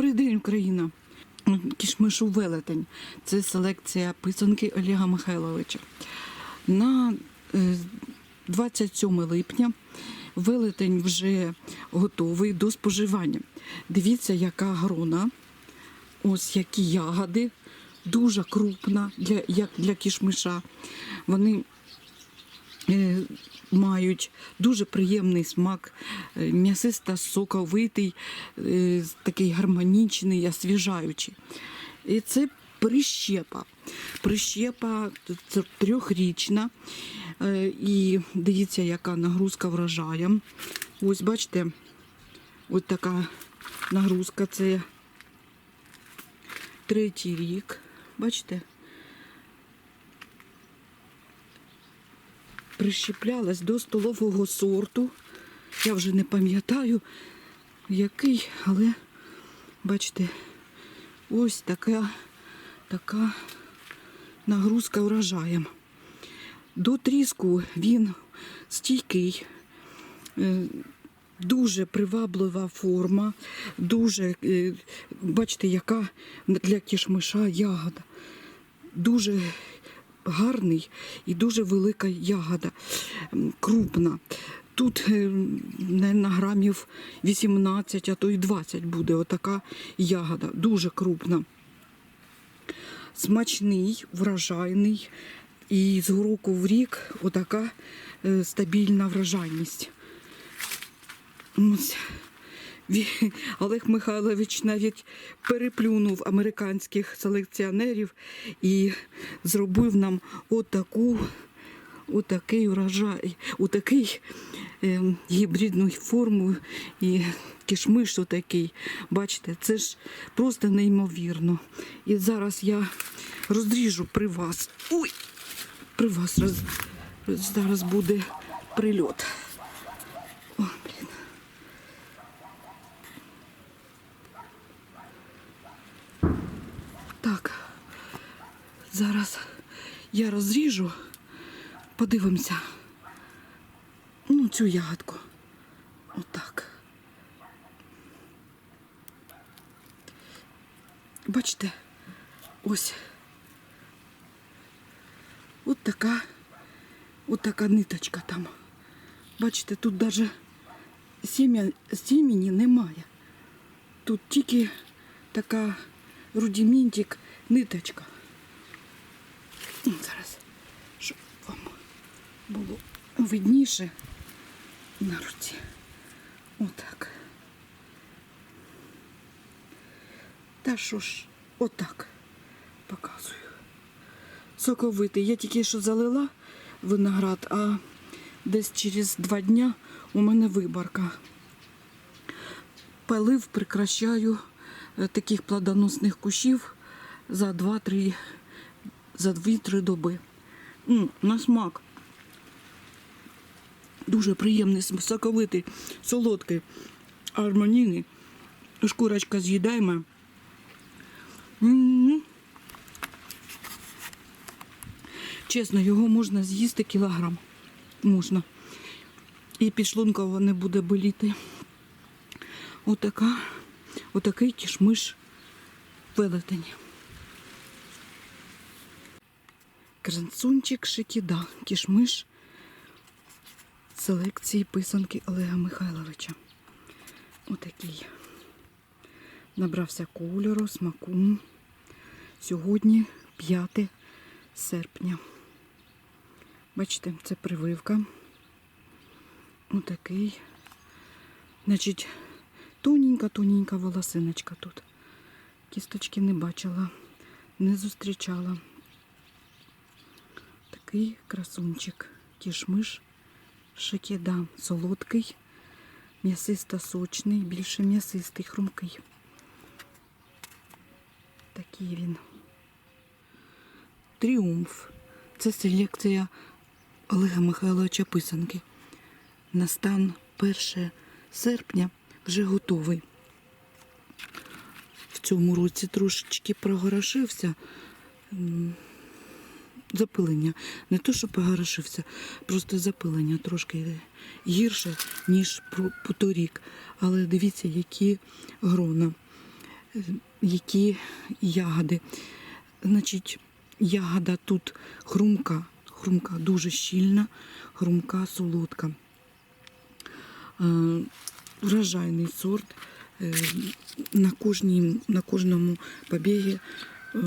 Добрий день, Україна. Кішмишу велетень. Це селекція писанки Олега Михайловича. На е, 27 липня велетень вже готовий до споживання. Дивіться, яка грона, ось які ягоди, дуже крупна, для, як для кішмиша. Вони е, мають дуже приємний смак, е, м'ясисто соковитий, е, такий гармонічний, освіжаючий. І це прищепа. Прищепа трьохрічна. Е, І дивіться, яка нагрузка вражає. Ось бачите, ось така нагрузка. Це третій рік. Бачите? Прищеплялась до столового сорту. Я вже не пам'ятаю, який, але бачите, ось така, така нагрузка врожаєм. До тріску він стійкий, е, дуже приваблива форма, дуже, е, бачите, яка для кішмиша ягода. Дуже гарний і дуже велика ягода, крупна. Тут е, на грамів 18, а то й 20 буде отака ягода, дуже крупна. Смачний, врожайний. І з року в рік отака е, стабільна врожайність. Ось. Олег Михайлович навіть переплюнув американських селекціонерів і зробив нам отаку, отакий урожай, отакий е, гібридну форму і кишмиш отакий. Бачите, це ж просто неймовірно. І зараз я розріжу при вас. Ой! При вас роз... зараз буде прильот. Зараз я розріжу, подивимося. Ну, цю ягодку. Отак. Бачите, ось. От така, от така ниточка там. Бачите, тут навіть сімені немає. Тут тільки така рудиментик, ниточка. Зараз, щоб вам було видніше на руці. Отак. Та що ж, отак показую. Соковитий. Я тільки що залила виноград, а десь через два дня у мене виборка. Пилив, прикращаю е, таких плодоносних кущів за 2-3 за 2-3 доби. М, на смак. Дуже приємний, соковитий, солодкий, гармонійний. Шкурочка з'їдаємо. Чесно, його можна з'їсти кілограм. Можна. І підшлунково не буде боліти. Отака, отакий кішмиш велетень. Крансунчик Шикіда, кішмиш селекції писанки Олега Михайловича. Отакий. Набрався кольору, смаку. Сьогодні 5 серпня. Бачите, це прививка. Отакий. Значить, тоненька-тоненька волосиночка тут. Кісточки не бачила, не зустрічала. Такий красунчик. Кішмиш шикіда. Солодкий, м'ясисто-сочний, більше м'ясистий, хрумкий. Такий він. Тріумф. Це селекція Олега Михайловича Писанки. На стан 1 серпня вже готовий. В цьому році трошечки прогорошився. Запилення. Не то, що погорошився, просто запилення трошки гірше, ніж про- по торік. Але дивіться, які грона. які ягоди. Значить, ягода тут хрумка, хрумка дуже щільна, хрумка, солодка. Е, Врожайний сорт. Е, На, кожній, на кожному побігі е,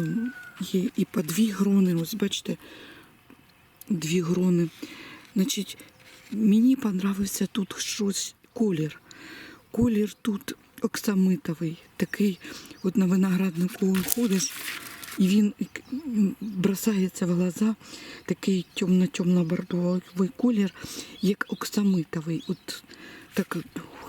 є і по дві грони. Ось бачите, дві грони. Значить, мені понравився тут щось колір. Колір тут оксамитовий, такий, от на винограднику ходиш, і він бросається в глаза, такий темно-темно-бордовий колір, як оксамитовий. От так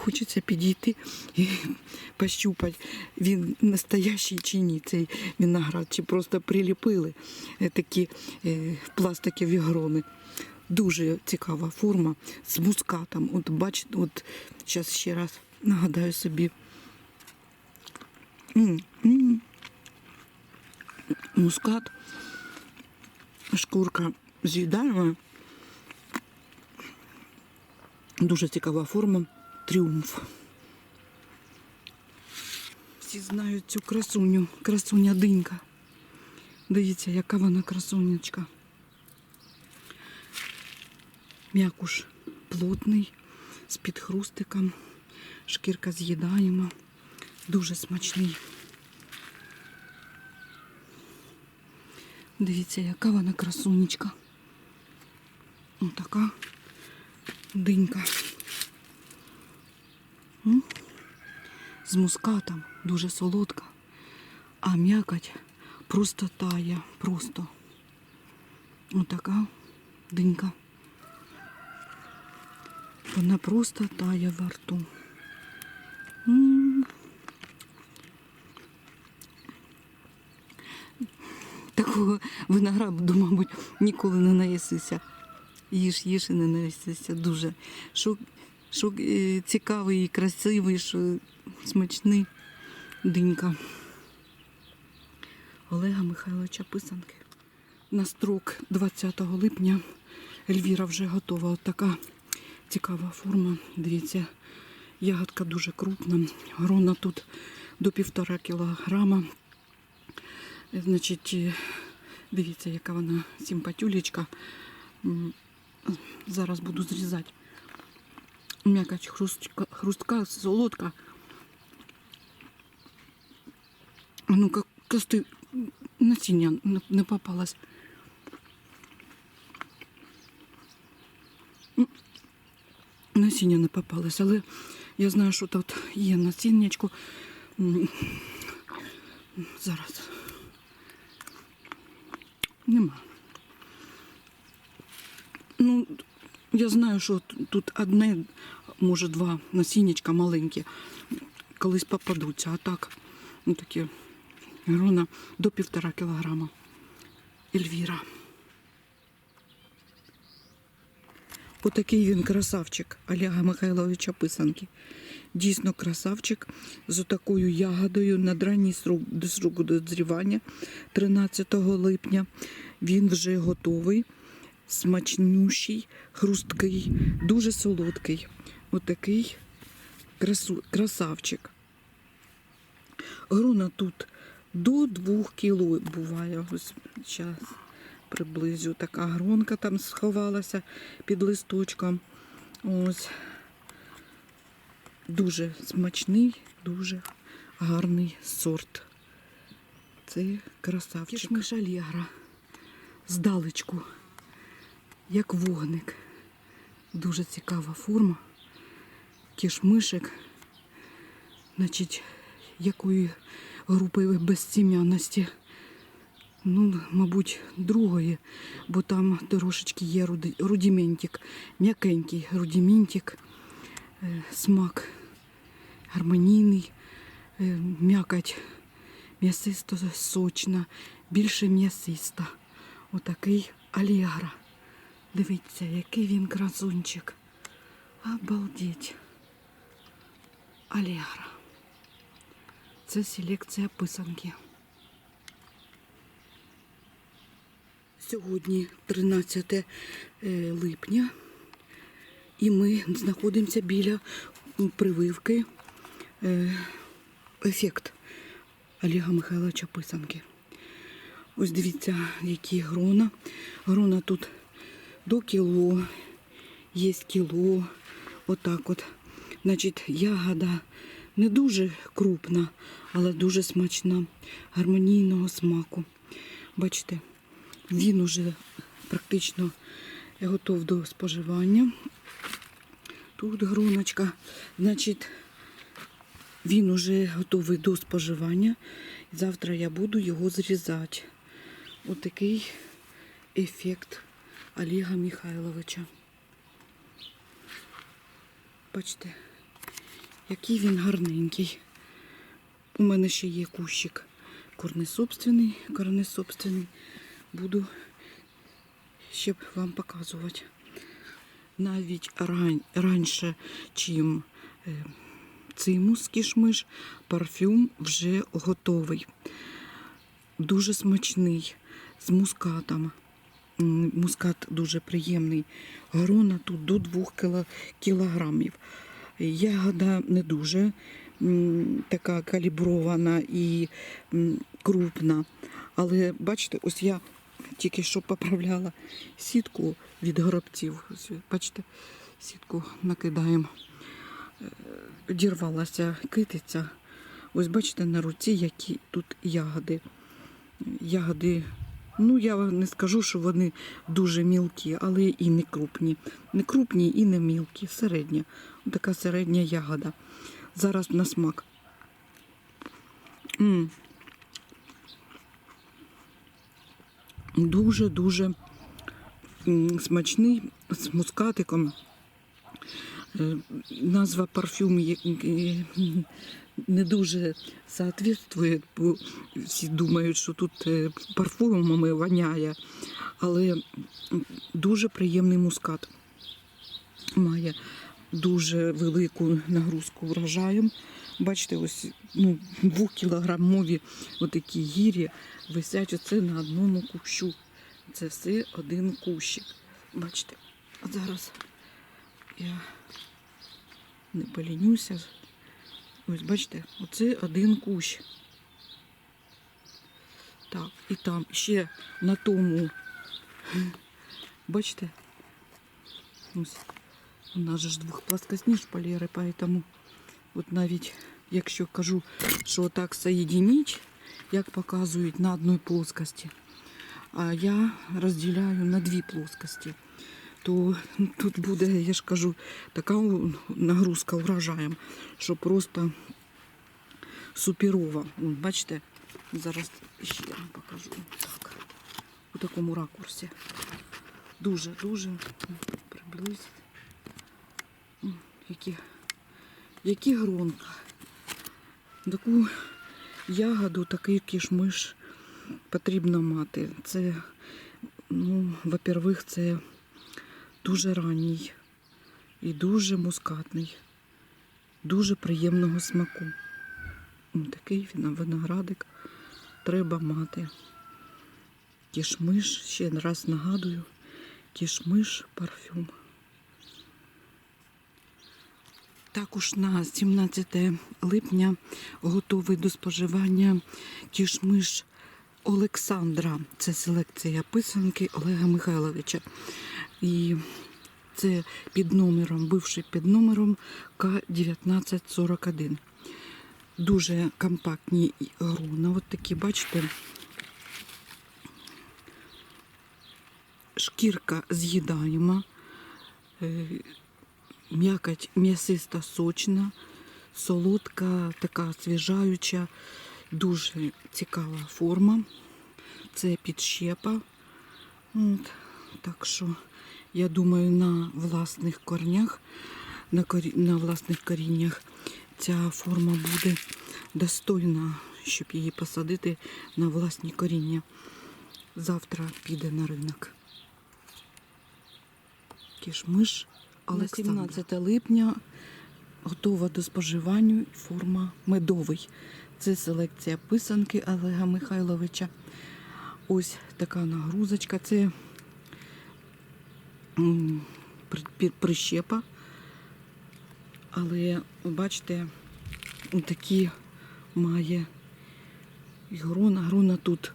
хочеться підійти і пощупати, він настоящий чи ні, цей виноград, чи просто приліпили е, такі е, пластикові грони. Дуже цікава форма з мускатом. От бачите, от зараз ще раз нагадаю собі. М, м. Мускат, шкурка з'їдаємо. Дуже цікава форма. Тріумф. Всі знають цю красуню, красуня динька. Дивіться, яка вона красунечка. М'якуш плотний, з підхрустиком, шкірка з'їдаєма, дуже смачний. Дивіться, яка вона красунечка. Отака динька. М? З мускатом, дуже солодка, а м'якоть просто тає, просто. Отака динька. Вона просто тає во рту. Такого винограду, мабуть, ніколи не наїсися. Їж, їж і не наїсися. Дуже. Що, що е, цікавий красивий, що смачний динька. Олега Михайловича Писанки. На строк 20 липня Ельвіра вже готова. От така цікава форма. Дивіться, ягодка дуже крупна. Грона тут до півтора кілограма. Значить, е, дивіться, яка вона симпатюлечка. Зараз буду зрізати. М'якоть хрустка, хрустка, солодка. А ну-ка, кости насіння не- не попалось. М, Насіння не попалось, але я знаю, що тут є насіннячко. М, Зараз. Нема. Ну, я знаю, що тут одне, може, два насіннячка маленькі, колись попадуться, а так, ну такі грона до півтора кілограма. Ельвіра. Отакий він красавчик Олега Михайловича Писанки. Дійсно красавчик з такою ягодою на ранній срок, до сроку дозрівання 13 липня. Він вже готовий, смачнющий, хрусткий, дуже солодкий. Отакий красу, красавчик. Грона тут до 2 кіло буває. Ось зараз приблизю. Така гронка там сховалася під листочком. Ось. Дуже смачний, дуже гарний сорт. Це красавчик. Кішмиш Алєгра. Здалечку, як вогник. Дуже цікава форма. Кішмишик, значить, якої групи безсім'яності. Ну, мабуть, другої, бо там трошечки є руди- м'якенький рудиментик, е, смак гармонійний, е, м'якоть м'ясисто сочна, більше м'ясиста. Отакий алігра. Дивіться, який він красунчик. Обалдеть. Алігра. Це селекція писанки. Сьогодні 13 е, липня, і ми знаходимося біля прививки е, ефект. Олега Михайловича Писанки. Ось дивіться, які грона. Грона тут до кіло, є кіло. Отак от. Значить, ягода не дуже крупна, але дуже смачна, гармонійного смаку. Бачите, він уже практично готов до споживання. Тут гроночка. Значить, він уже готовий до споживання. Завтра я буду його зрізати. Отакий ефект Олега Михайловича. Бачите, який він гарненький. У мене ще є кущик корнесобственний, корнесобственний. Буду ще вам показувати. Навіть ран, раніше, чим е, цимус кішмиш, парфюм вже готовий. Дуже смачний, з мускатом. Мускат дуже приємний. Грона тут до 2 кіло- кілограмів. Ягода не дуже така калібрована і крупна. Але бачите, ось я тільки що поправляла сітку від горобців. Бачите, сітку накидаємо. Е, Дірвалася китиця. Ось бачите на руці, які тут ягоди. Ягоди, ну я не скажу, що вони дуже мілкі, але і не крупні. Не крупні і не мілкі, середня. Така середня ягода. Зараз на смак. Дуже-дуже смачний з мускатиком. Е, Назва парфюм е, не дуже соответствує, бо всі думають, що тут е, парфумами воняє, але дуже приємний мускат. Має дуже велику нагрузку врожаєм. Бачите, ось ну, двохкілограмові отакі гірі висять оце на одному кущу. Це все один кущик. Бачите, от зараз я не полінюся. Ось бачите, оце один кущ. Так, і там ще на тому. Бачите? Ось. У нас же ж двохплоскосні шпалери, поэтому от навіть якщо кажу, що так соєдиніть, як показують на одній плоскості, а я розділяю на дві плоскості, то тут буде, я ж кажу, така нагрузка урожаєм, що просто суперова. Бачите, зараз ще вам покажу. Так, у такому ракурсі. Дуже, дуже приблизити. М, Які, які гронка. Таку ягоду, такий кішмиш потрібно мати. Це, ну, во-первых, це дуже ранній і дуже мускатний, дуже приємного смаку. Такий виноградик треба мати. Кішмиш, ще раз нагадую, кішмиш парфюм. Також на 17 липня готовий до споживання кішмиш Олександра. Це селекція писанки Олега Михайловича. І це під номером, бивший під номером К1941. Дуже компактні грона. От такі, бачите, шкірка з'їдаєма. Е, М'якоть м'ясиста сочна, солодка, така освіжаюча, дуже цікава форма. Це підщепа. От. Так що, я думаю, на власних корнях, на, корі... на власних коріннях ця форма буде достойна, щоб її посадити на власні коріння. Завтра піде на ринок. Кішмиш Олександра. На 17 липня готова до споживання форма медовий. Це селекція писанки Олега Михайловича. Ось така нагрузочка. Це прищепа. Але бачите, такі має І грона, грона тут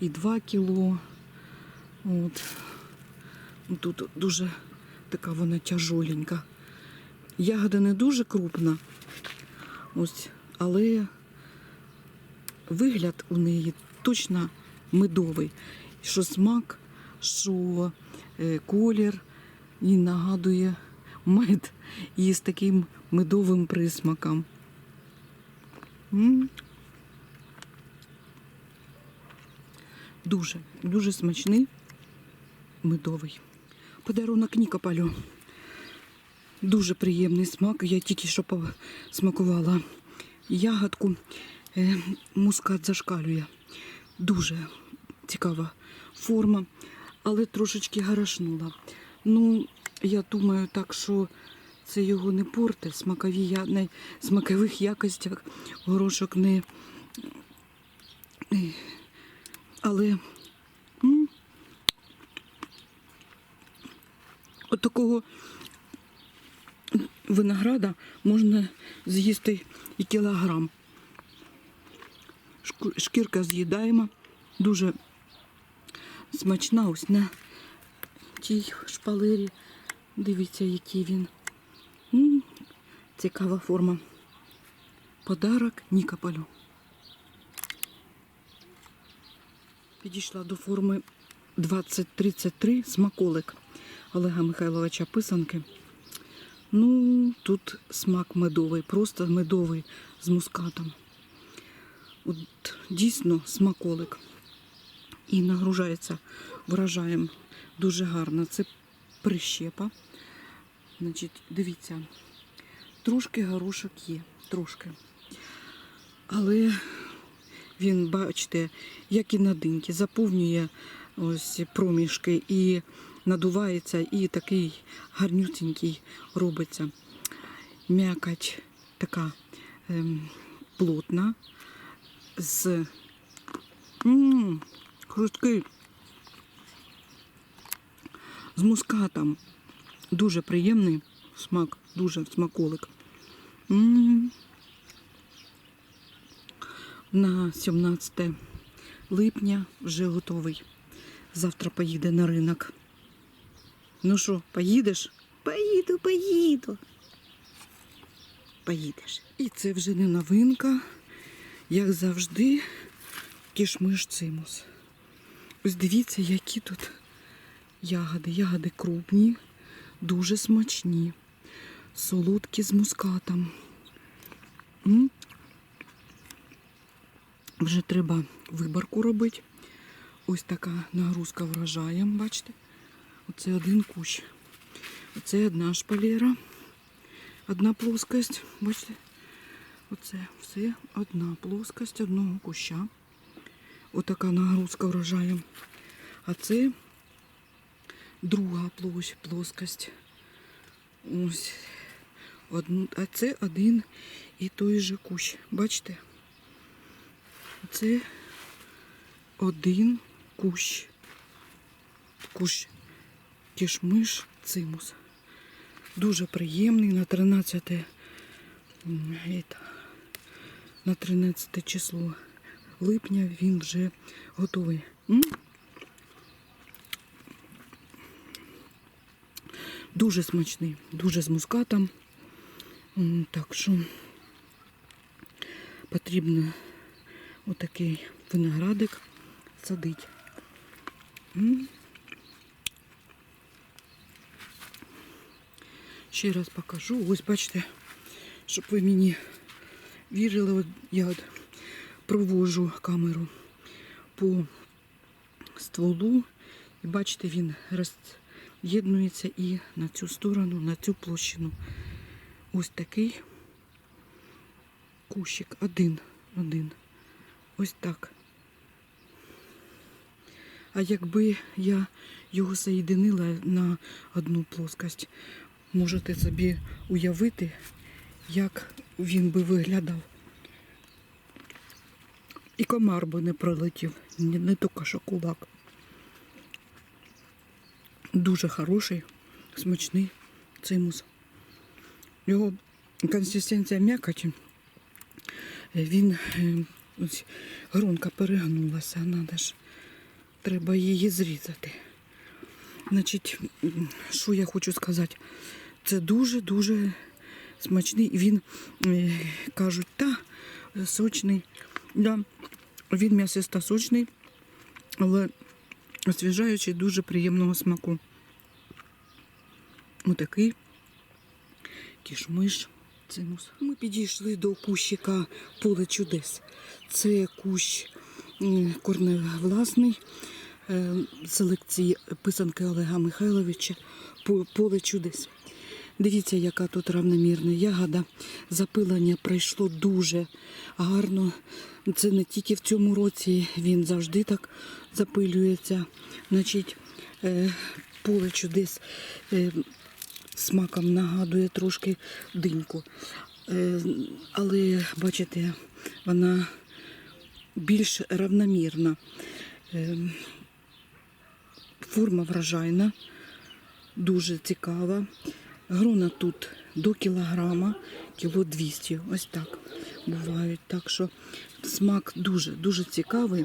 і 2 кіло. От. Тут дуже така вона тяжоленька. Ягода не дуже крупна, ось, але вигляд у неї точно медовий. Що смак, що колір і нагадує мед і з таким медовим присмаком. Дуже, дуже смачний, медовий. Подарунок Нікопалю. Дуже приємний смак. Я тільки що смакувала ягодку. Е, Мускат зашкалює. Дуже цікава форма, але трошечки гарашнула. Ну, я думаю, так що це його не порте. Смакові, я- на смакових якостях горошок не. Але м, от такого винограда можна з'їсти і кілограм. Шкірка з'їдаємо, дуже смачна ось на тій шпалері. Дивіться, який він. Цікава форма. Подарок Нікополю. Підійшла до форми 2033 смаколик Олега Михайловича Писанки. Ну, тут смак медовий, просто медовий з мускатом. От дійсно смаколик. І нагружається врожаєм дуже гарно. Це прищепа. Значить, дивіться, трошки горошок є, трошки. Але він, бачите, як і на диньки, заповнює ось проміжки і надувається, і такий гарнюсінький робиться. М'якать така ем, плотна, з м хрусткий, з мускатом. Дуже приємний смак, дуже смаколик. М. На 17 липня вже готовий. Завтра поїде на ринок. Ну що, поїдеш? Поїду, поїду. Поїдеш. І це вже не новинка, як завжди, кішмиш цимус. Ось дивіться, які тут ягоди. Ягоди крупні, дуже смачні, солодкі з мускатом. М? Вже треба виборку робити. Ось така нагрузка врожаєм, бачите? Оце один кущ. Оце одна шпалера, одна плоскость. Бачите? Оце все одна плоскость одного куща. Отака нагрузка врожаєм. А це друга площ, плоскость. Ось. Одну, а це один і той же кущ. Бачите? Це один кущ. Кущ кішмиш цимус. Дуже приємний на 13 на 13 число липня він вже готовий. Дуже смачний, дуже з мускатом. Так що потрібно отакий виноградик садити. Ще раз покажу. Ось бачите, щоб ви мені вірили, от я провожу камеру по стволу. І бачите, він роз'єднується і на цю сторону, на цю площину. Ось такий кущик. Один, один. Ось так. А якби я його соєдинила на одну плоскость, можете собі уявити, як він би виглядав. І комар би не пролетів, не, не тільки що кулак. Дуже хороший, смачний цимус. Його консистенція м'якоті. Він е, Ось гронка перегнулася, надо ж. Треба її зрізати. Значить, що я хочу сказати? Це дуже-дуже смачний. Він, е, кажуть, та е, сочний. Да, він м'ясисто сочний, але освіжаючий дуже приємного смаку. Отакий кішмиш. Цинус. Ми підійшли до кущика поле чудес. Це кущ корневласний е, селекції писанки Олега Михайловича поле чудес. Дивіться, яка тут равномірна ягода. Запилення пройшло дуже гарно. Це не тільки в цьому році, він завжди так запилюється. Значить, е, поле чудес е, смаком нагадує трошки диньку. Е, Але, бачите, вона більш равномірна. Форма вражайна, дуже цікава. Грона тут до кілограма, кіло 200, ось так бувають. Так що смак дуже, дуже цікавий.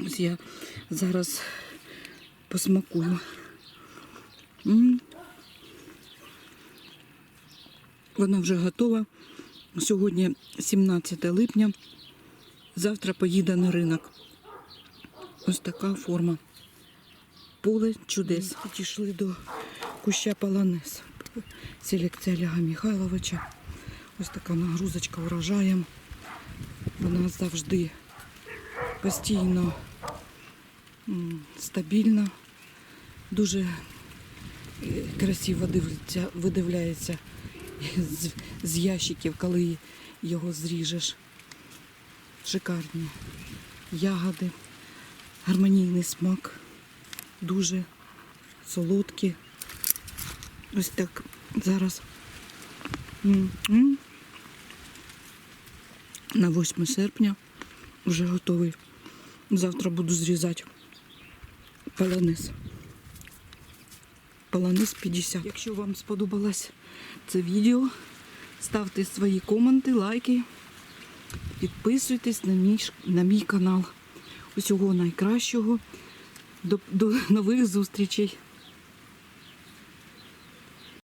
Ось я зараз посмакую. М. Вона вже готова. Сьогодні 17 липня. Завтра поїде на ринок. Ось така форма. Поле чудес. Підійшли до куща полонез. Селекція Олега Михайловича. Ось така нагрузочка врожаєм. Вона завжди постійно стабільна, дуже е, красиво дивиться, видивляється з, з ящиків, коли його зріжеш. Шикарні ягоди, гармонійний смак, дуже солодкі. Ось так зараз. М-м. На 8 серпня вже готовий. Завтра буду зрізати полонез. Полонез 50. Якщо вам сподобалось це відео, ставте свої коменти, лайки, підписуйтесь на мій, на мій канал. Усього найкращого. До, до нових зустрічей!